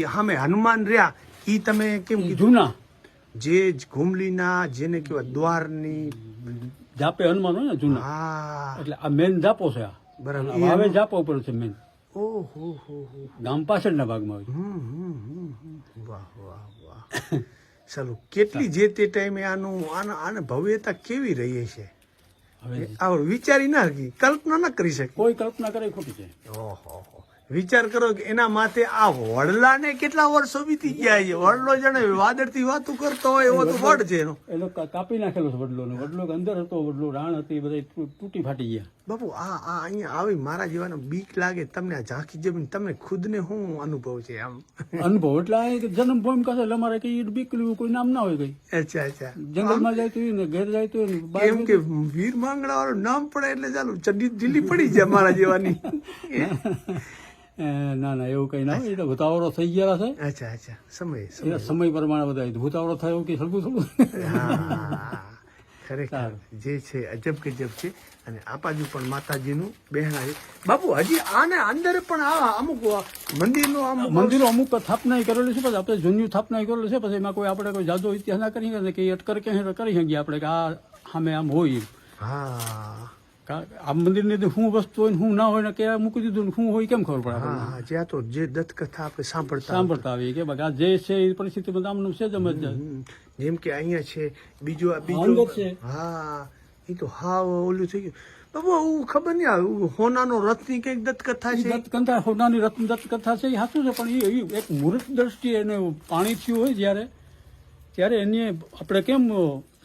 સામે હનુમાન રહ્યા ઈ તમે કેમ કીધું? જૂના. જે ઘુમલીના જેને કહેવાય દ્વારની. જાપે હનુમાન હોય ને જૂના. હા. એટલે આ મેન જાપો છે આ. બરાબર. હવે જાપો ઉપર છે મેન. ઓહો હો ગામ પાછળના ભાગમાં હમ, હમ, હમ, હમ. વાહ વાહ વાહ. ચાલો કેટલી જે તે ટાઈમે આનું આના આને ભવ્યતા કેવી રહી છે હવે આ વિચારી ના હકી કલ્પના ના કરી શકે. કોઈ કલ્પના કરે ખોટી છે. ઓહો વિચાર કરો કે એના માથે આ વડલાને કેટલા વર્ષો વીતી ગયા છે? વડલો જાણે વાદળથી વાતું કરતો હોય એવો તો વડ છે એનો. એ લોકો કાપી નાખેલો છે વડલો વડલો અંદર હતો, વડલો રાણ હતી બધા તૂટી ફાટી ગયા. બાપુ આ આ અહીંયા આવી મારા જેવાને બીક લાગે તમને આ ઝાંખી જમીન તમને ખુદને શું અનુભવ છે આમ. અનુભવ? એટલે આ એક જન્મ ભૂમિ કસે એટલે અમારે કઈ લેવું કોઈ નામ ના હોય કઈ. અચ્છા અચ્છા. જંગલમાં જાય તો ને ઘેર જાય તો કેમ કે વીર માંગડા વાળું નામ પડે એટલે ચાલુ ચડી ઢીલી પડી જાય મારા જેવાની. ના ના એવું કઈ ના હોય એટલે ભૂતાવળો થઈ ગયા છે. અચ્છા અચ્છા સમય સમય. પ્રમાણે બધા ભૂતાવળો થયો કે સરખું સરખું હા. ખરેખર જે છે અજબ ગજબ છે. અને આ બાજુ પણ માતાજીનું બહેણા છે બાપુ હજી આને અંદર પણ આ અમુક મંદિરનો મંદિરો અમુક સ્થાપના કરેલી છે પછી આપણે જૂની સ્થાપના કરેલું છે પછી એમાં કોઈ આપણે કોઈ જાદુ ઇતિહાસ ના કરી શકીએ કે અટકર કે કરી શકીએ આપણે કે આ સામે આમ હોય હા. આ મંદિરની અંદર શું વસ્તુ હોય શું ના હોય ને કે મૂકી દીધું ને શું હોય કેમ ખબર પડે? હા જ્યાં તો જે દત્ત કથા આપણે સાંભળતા સાંભળતા આવીએ કે આ જે છે એ પરિસ્થિતિમાં આમનું છે જ અમે જેમ કે અહીંયા છે બીજું આ બીજું છે. હા એ તો હા ઓલું થઈ ગયું. બાબુ આવું ખબર નહીં આ હોનાનો રથની કંઈક દત્તકથા છે? દત્ત હોનાની રત્ન દત્તકથા છે એ સાચું છે પણ એ એ એક મુહૂર્ત દ્રષ્ટિએ એને પાણી થયું હોય જ્યારે ત્યારે એની આપણે કેમ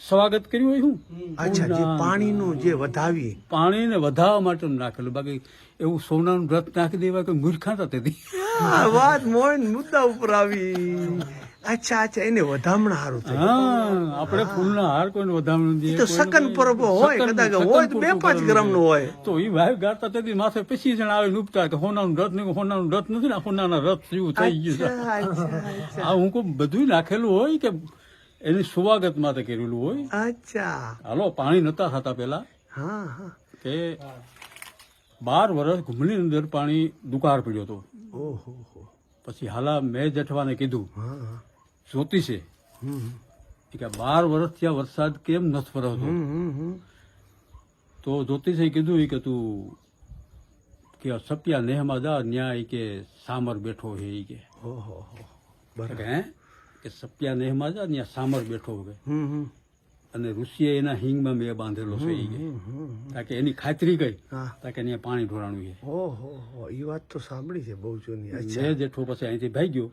સ્વાગત કર્યું હોય શું અચ્છા જે પાણીનું જે વધાવી પાણીને વધારવા માટે નાખેલું. બાકી એવું સોનાનું વ્રત નાખી દેવા કે મૂર્ખાતા તેથી. વાત મોઈન મુદ્દા ઉપર આવી. અચ્છા અચ્છા એને વધામણા હારું થયું. હા આપણે ફૂલના હાર કોઈને વધારવાનું ઈ દઈએ તો સકન કઈ- હોય કદાચ હોય તો બે પાંચ ગ્રામનું હોય. તો એ ભાઈ ગાતા તેથી માથે પછી જણા આવે ઉપતા કે હોનાનું રથ નહીં હોનાનું રથ નથી ને હોનાના રથ જેવું થઈ ગયું. આ હું કોઈ બધું નાખેલું હોય કે એની સ્વાગત માટે કરેલું હોય. અચ્છા. હાલો પાણી નતા થતા પેલા હા હા. કે બાર વર્ષ ઘૂમની અંદર પાણી દુકાળ પડ્યો હતો. ઓહો પછી હાલા મેં જેઠવાને કીધું જ્યોતિષે કે બાર વર્ષ ત્યાં વરસાદ કેમ નથી હમ. તો જ્યોતિષે કીધું કે તું કે સપિયા નેહમાં જા ન્યાય કે સામર બેઠો હે કે. ઓહો બરાબર. હે? કે સપ્યા નેહમાં જા ત્યાં સામર બેઠો હમ અને ઋષિએ એના હિંગમાં મેં બાંધેલો છે ઈ. કે હમ, હમ. કારણ કે એની ખાતરી ગઈ તાકે અહીંયા પાણી ઢોરાણું છે. ઓહો હો એ વાત તો સાંભળી છે બહુ જૂની. મેં જેઠો પછી અહીંથી ભાઈ ગયો.